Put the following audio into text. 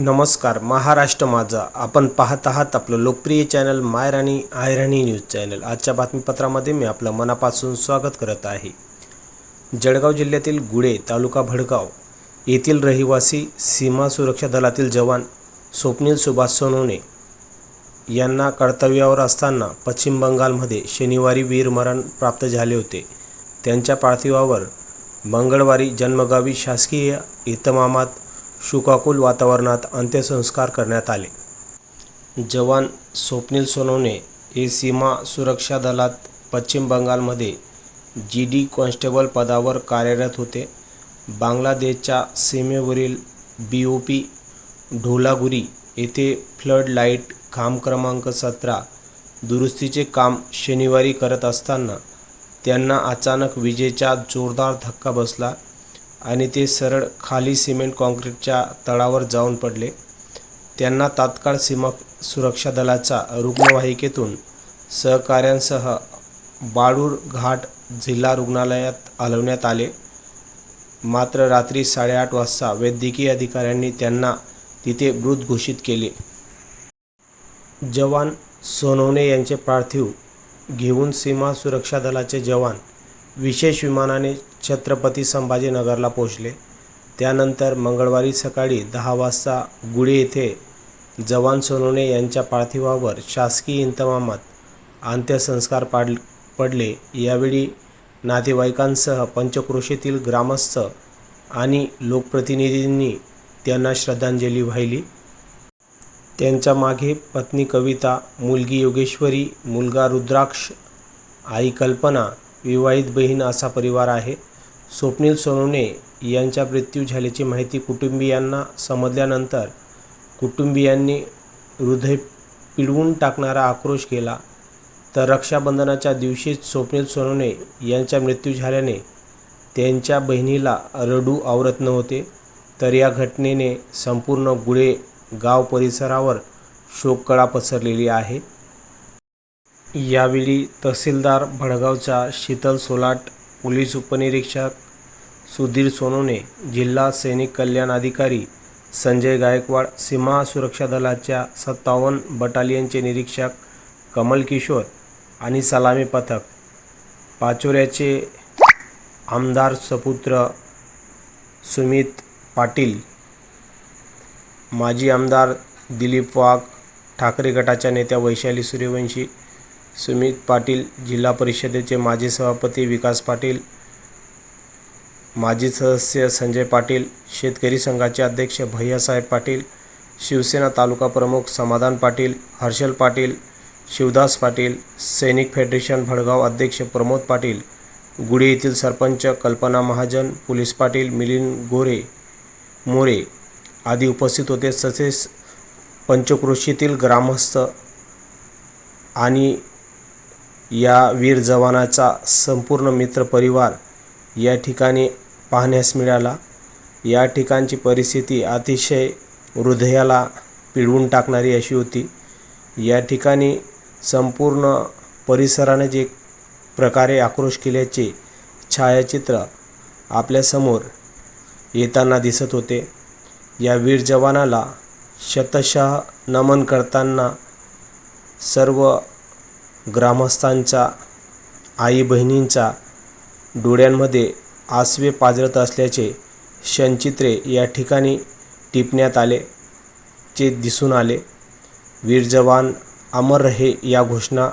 नमस्कार महाराष्ट्र माझा. आपण पाहत आहात आपलं लोकप्रिय चॅनल मायराणी आयराणी न्यूज चॅनल. आजच्या बातमीपत्रामध्ये मी आपलं मनापासून स्वागत करत आहे. जळगाव जिल्ह्यातील गुळे तालुका भडगाव येथील रहिवासी सीमा सुरक्षा दलातील जवान स्वप्नील सुभाष सोनवणे यांना कर्तव्यावर असताना पश्चिम बंगालमध्ये शनिवारी वीरमरण प्राप्त झाले होते. त्यांच्या पार्थिवावर मंगळवारी जन्मगावी शासकीय इतमामात शुकाकुल वातावरणात अंत्यसंस्कार करण्यात आले. जवान स्वप्नील सोनवणे हे सीमा सुरक्षा दलात पश्चिम बंगालमध्ये जी डी कॉन्स्टेबल पदावर कार्यरत होते. बांगलादेशच्या सीमेवरील बी ओ पी ढोलागुरी येथे फ्लड लाइट खांब क्रमांक सतरा दुरुस्तीचे काम शनिवारी करत असताना त्यांना अचानक विजेचा जोरदार धक्का बसला. आणि ते सरळ खाली सिमेंट काँक्रीटच्या तळावर जाऊन पडले. त्यांना तात्काळ सीमा सुरक्षा दलाचा रुग्णवाहिकेतून सहकाऱ्यांसह बाळूर घाट जिल्हा रुग्णालयात हलवण्यात आले. मात्र रात्री साडेआठ वाजता वैद्यकीय अधिकाऱ्यांनी त्यांना तिथे मृत घोषित केले. जवान सोनवणे यांचे पार्थिव घेऊन सीमा सुरक्षा दलाचे जवान विशेष विमानाने छत्रपती संभाजीनगरला पोहोचले. त्यानंतर मंगळवारी सकाळी दहा वाजता गुळे येथे जवान सोनोने यांच्या पार्थिवावर शासकीय इंतमामात अंत्यसंस्कार पाड पडले. यावेळी नातेवाईकांसह पंचक्रोशीतील ग्रामस्थ आणि लोकप्रतिनिधींनी त्यांना श्रद्धांजली वाहिली. त्यांच्या मागे पत्नी कविता मुलगी योगेश्वरी मुलगा रुद्राक्ष आई कल्पना विवाहित बहीण असा परिवार आहे. स्वप्नील सोनवणे यांचा मृत्यू झाल्याची माहिती कुटुंबियांना समजल्यानंतर कुटुंबियांनी हृदय पिळवून टाकणारा आक्रोश केला. तर रक्षाबंधनाच्या दिवशीच स्वप्नील सोनवणे यांचा मृत्यू झाल्याने त्यांच्या बहिणीला रडू आवरत नव्हते. तर या घटनेने संपूर्ण गुळे गाव परिसरावर शोककळा पसरलेली आहे. यावेळी तहसीलदार भडगावचा शीतल सोलाट पोलीस उपनिरीक्षक सुधीर सोनोने जिल्हा सैनिक कल्याण अधिकारी संजय गायकवाड सीमा सुरक्षा दलाच्या सत्तावन्न बटालियनचे निरीक्षक कमल किशोर आणि सलामी पथक. पाचोऱ्याचे आमदार सपुत्र सुमित पाटील. माजी आमदार दिलीप वाघ ठाकरे गटाच्या नेत्या वैशाली सूर्यवंशी सुमित पाटील जिल्हा परिषदेचे माजी सभापती विकास पाटील माजी सदस्य संजय पाटील शेतकरी संघाचे अध्यक्ष भैयासाहेब पाटील शिवसेना तालुका प्रमुख समाधान पाटील हर्षल पाटील शिवदास पाटील सैनिक फेडरेशन भडगाव अध्यक्ष प्रमोद पाटील गुढी येथील सरपंच कल्पना महाजन पोलीस पाटील मिलिंद गोरे मोरे आदी उपस्थित होते. तसेच पंचक्रोशीतील ग्रामस्थ आणि या वीर जवानाचा संपूर्ण मित्रपरिवार या ठिकाणी पाहण्यास मिळाला. या ठिकाणची परिस्थिती अतिशय हृदयाला पिळवून टाकणारी अशी होती. या ठिकाणी संपूर्ण परिसराने जे प्रकारे आक्रोश केल्याचे छायाचित्र आपल्यासमोर येताना दिसत होते. या वीर जवानाला शतशः नमन करताना सर्व ग्रामस्थांच्या आई बहिणींच्या डोळ्यांमध्ये आसवे पाजरत असल्याचे क्षणचित्रे या ठिकाणी टिपण्यात आले चे दिसून आले. वीर जवान अमर रहे या घोषणा